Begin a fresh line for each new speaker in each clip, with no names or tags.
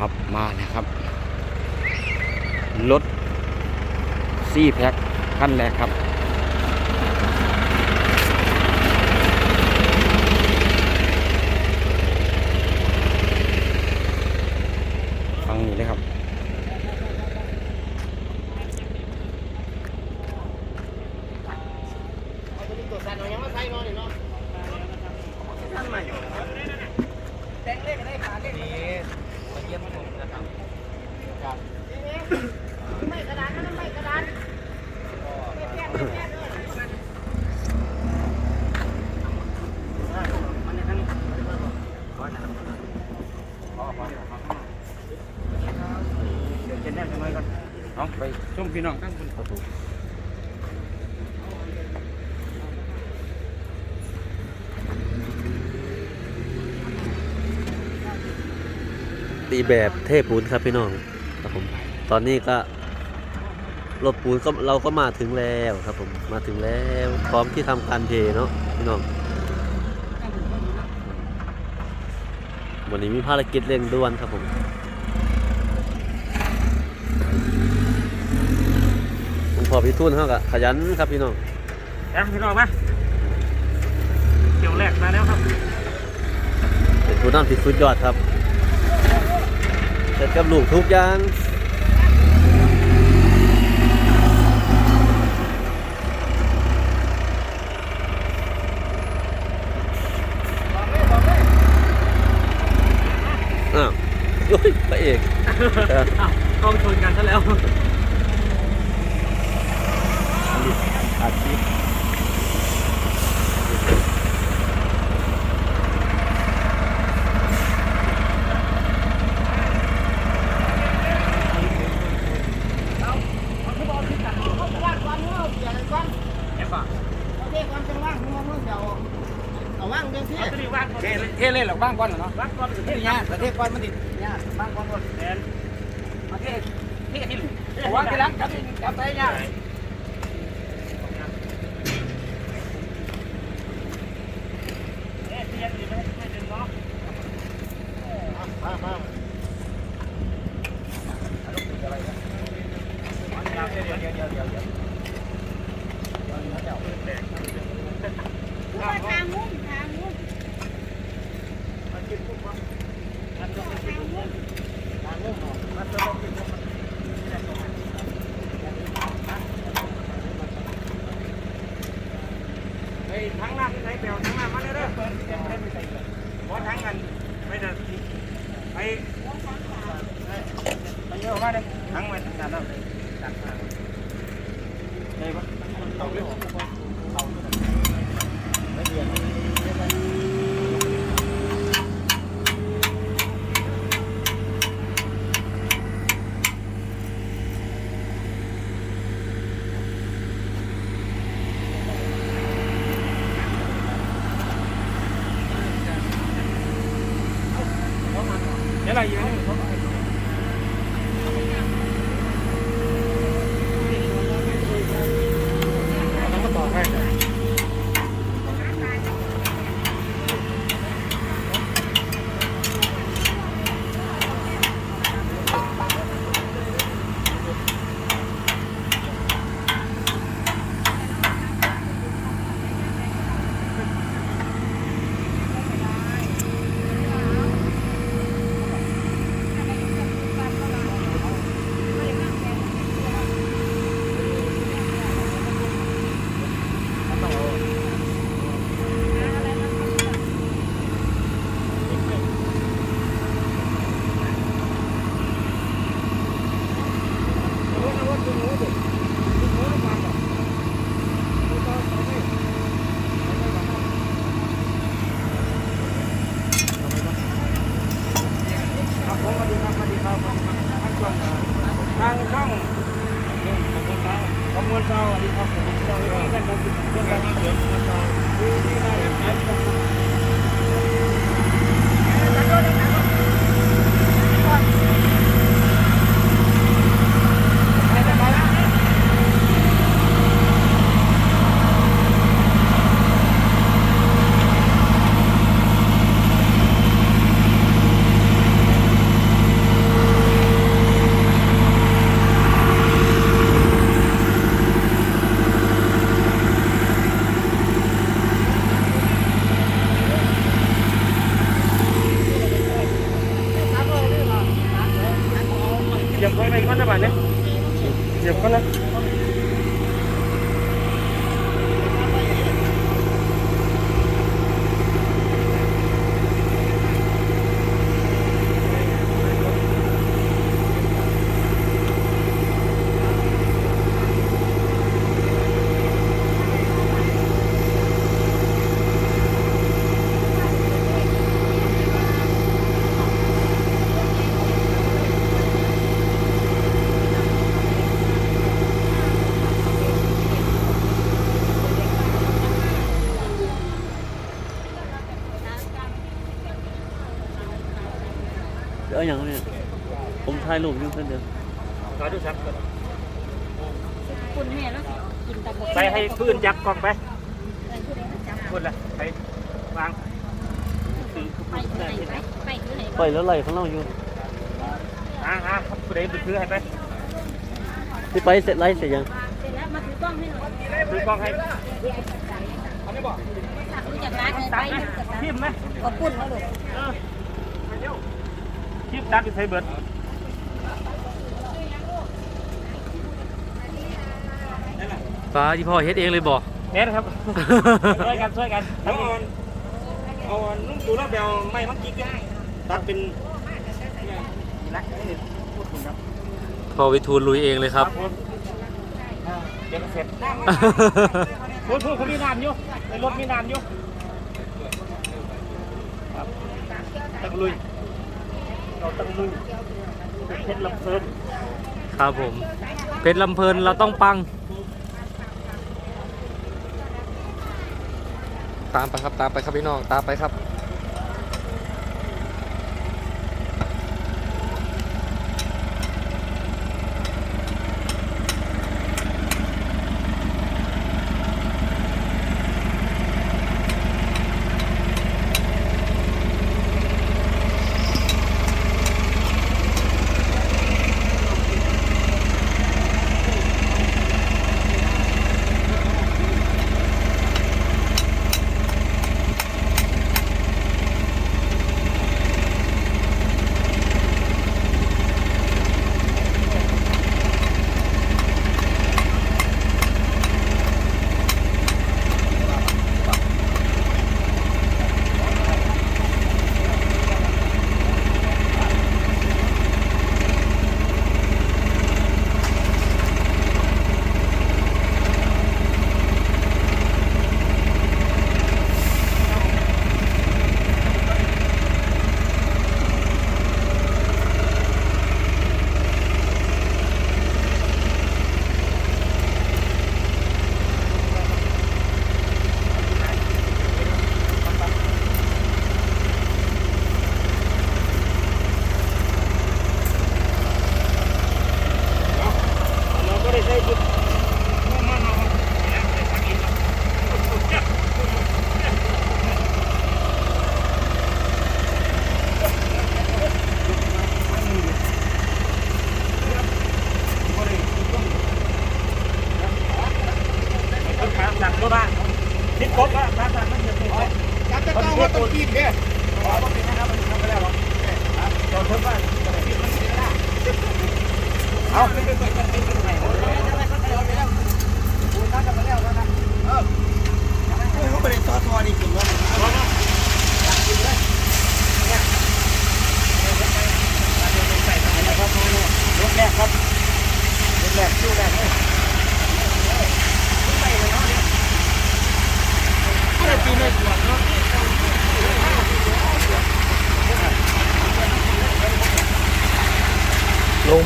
ครับมาแล้วครับ รถซี่แพ็คขั้นแรกครับ ฟังนี้เลยครับ เดี๋ยวเจนแน่จะน้อยก่อนเอา ไปชมพี่น้องตั้งบนประตู
ตีแบบเทพปูนครับพี่น้องครับผมตอนนี้ก็รถปูนก็เราก็มาถึงแล้วครับผมมาถึงแล้วพร้อมที่ทำการเทเนาะพี่น้องวันนี้มีภารกิจเร่งด่วนครับผมผม พอพี่ทุ่นเขากะขยันครับพี่น้อง
แอมพี่น้องมาเกี่ยวแรกมาแล้วครับ
เป็นผู้นำที่สุดยอดครับเสร็จกับลูกทุกอย่างอ้าวโอ้ยพระเอกเออ
อ้าวกล้องชนกันซะแล้ว
อาชีพ
แอมป่ะ
เทก่อนจังว่างมึงมึงเดี๋ยวเอาว่างเดี๋ยวเท
เอาตัวนี้ว่างก่อน
เทเทเลยหรอกว่างก่อนเหรอเนาะ
ว่างก่อนสุด
เท
ที่
ยา
ย่า
ประเทศก่อนมันติดยาว่างก่อนก่อน
แอน
มาเทเทที่เอาว่างทีหลังจับจับไปยา
เทา
งมุ่งทางมุ่งทางมุ่ง
ไอ้ทั้งหน้าที่ไหนเปล่าทั้งหน้ามาเลยเด้อเพราะทั้งกันไม่ได้ไปไปเยอะมากเลยทั้งไปทั้งนั้นแล้วตัดมาได้ ปะเอาเรื่องเอาไม่เดือด เดี๋ยวเราอยู่นี่เขาต้องมาต่อให้ ครับผมสวัสดีครับสวัสดีครับ ทางช่องทางช่องขมวลเช้าสวัสดีครับผมเช้าที่ท่านผมเรื่องเงินขมวลเช้าที่นี่ได้ใช้บไว้ไปก่อนนะบ้า เหยียบก่อนนะ
เดี๋ยว เอาอย่างนี้ผมถ่ายรูปอยู่เพื่อนเดียว
ขอดูสัก
คุณแม่แล้วสิกินตะบก
ไปให้พื้นจับกล้องไป
เออผู้ใดมาจับ
พื้นละไปวางถือ
ไปที่ไหนไปไปที่ไหน
ปล่อยแล้วไหลของเราอยู่
อ่าอ่าผู้ใดไปถือให้ไป
ที่ไปเสร็จไล่เสร็จยัง
เสร็จแล้วมาถือกล้องให้หน่อย
ถือกล้องให้
รู้จักร้านไหนไป
ตัดไหม
รู้จักร้าน
ทิมไหม
ขอบคุณนะลูก
เออทิมตัดไปใส่เบิด
ฟ้าที่พ่อเฮ็ดเองเลยบอก
เน็ตครับ ช่วยกันช่วยกันเอาเอานุ่มตูแล้วเบลไม่มังกิ๊กตัดเป็นนะพูดถึงครับ
พอวิทูลลุยเองเลยครับ
ผมเดี๋ยวเสร็จพูดพูดเขามีน้ำอยู่ในรถมีน้ำอยู่ครับตั้งลุย เราต้องลุยเพชรลำเพลิน
ครับผม เพชรลำเพลินเราต้องปัง
ตามไปครับตามไปครับพี่น้องตามไปครับ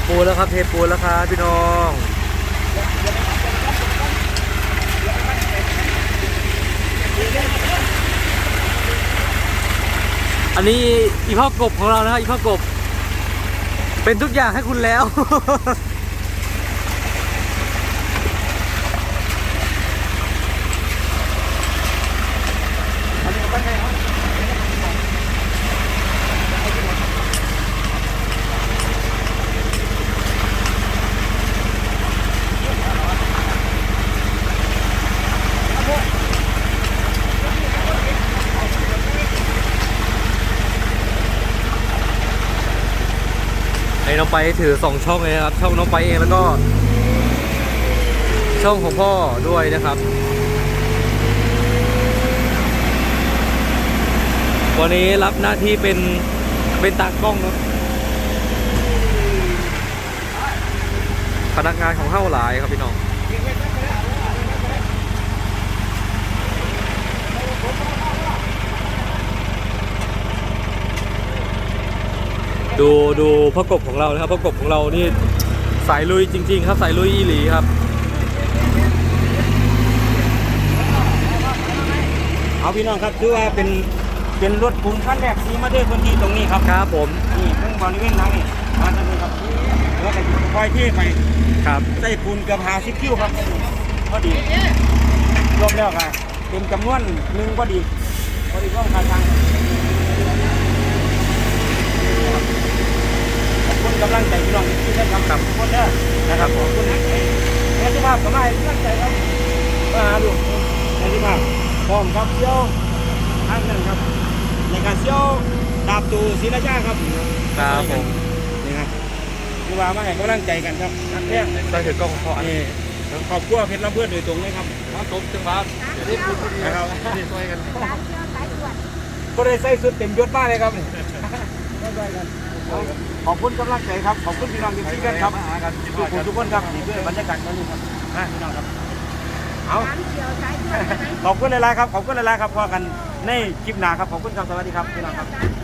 ปูแล้วครับ เท
ปูแล้วครับพี่น้องอันนี้อีพ่อกบของเรานะครับอีพ่อกบ เป็นทุกอย่างให้คุณแล้วอ้น้องน้อง ไปถือสองช่องเลยนะครับช่องน้องไปเองแล้วก็ ช่องของพ่อด้วยนะครับ วันนี้รับหน้าที่เป็นเป็นตากล้องนะพนักงานของเฮ้าหลายครับพี่น้อง ดูดูพระกบของเรานะครับพระกบของเรานี่สายลุยจริง ๆ ครับสายลุยอีหลีครับ
เอาพี่น้องครับถือว่าเป็นเป็นรถปูนขั้นแรกที่มาได้พื้นที่ตรงนี้ครับ
ครับผม
นี่เพิ่งบริเวณนั้นนี่มาตรงนี้ครับแล้วก็อยู่คอยที่ไป
ครับ
ใส่ปูนเกือบหาสิบคิวครับพอดีรวมแล้วครับเป็นจำนวนหนึ่งพอดีพอดีร่วมการทางขอบคุณกำลังใจพี่น้องที่ได้ทำกับทุกคนเด้อ นะครับขอบคุณนะแม่ที่ภาพก็มาให้กำลังใจครับมาหาลูกแม่ที่ภาพพร้อมครับเชี่ยวทางนั้นครับในการเชี่ยวดาบตูศิลาชาครับ
ครับผม
นี่ครับคือว่ามาให้กำลังใจกันครับนักเรียน
ใส่ถือกล้องของพ่ออันนี้
ขอบคุณเพชรลำเพื่อนโดยตรงเลยครับ
มาตบจังหวะเดี๋ยวนี้พูดพูด
นะครับ
นี่ช่วยกัน
ก็ได้ใส่สุดเต็มยศมากเลยครับ ขอบคุณกำลังใจครับขอบคุณพี่น้องทุกท่านครับทุกคนทุกคนครับนี่คือบรรยากาศตอนนี้ครับนะพี่น้องครับเอา
สามเชือกสายตรวจใช่ไหม
ขอบคุณหลายๆครับขอบคุณหลายๆครับพอกันในคลิปหน้าครับขอบคุณครับสวัสดีครับพี่น้องครับ
สามเชื